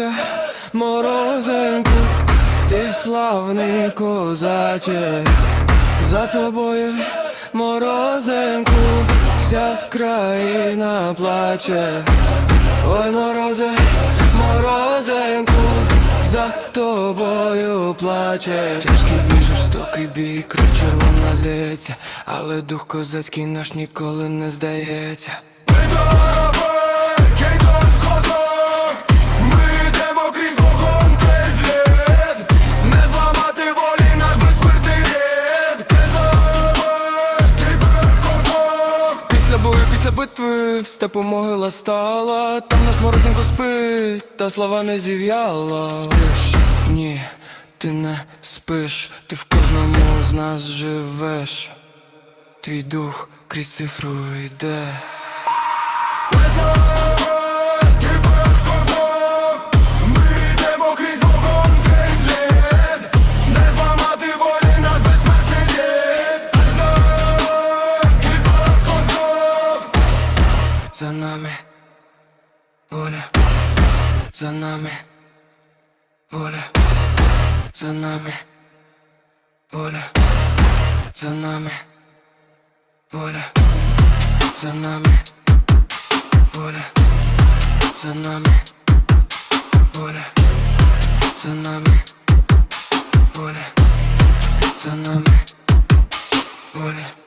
морозя, морозеньку, ти славний козаче, за тобою морозеньку, вся країна плаче, ой морозе, морозеньку, за тобою плаче. Тяжкий бій, жорстокий бій, кров червона лється, але дух козацький наш ніколи не здається. Після битви в степу могила стала, там наш морозенько спить, та слова не зів'яла. Спиш, ні, ти не спиш, ти в кожному з нас живеш. Твій дух крізь цифру йде. za nami Vole, za nami Vole, za nami Vole, za nami Vole, za nami Vole, za nami Vole, za nami Vole, za nami Vole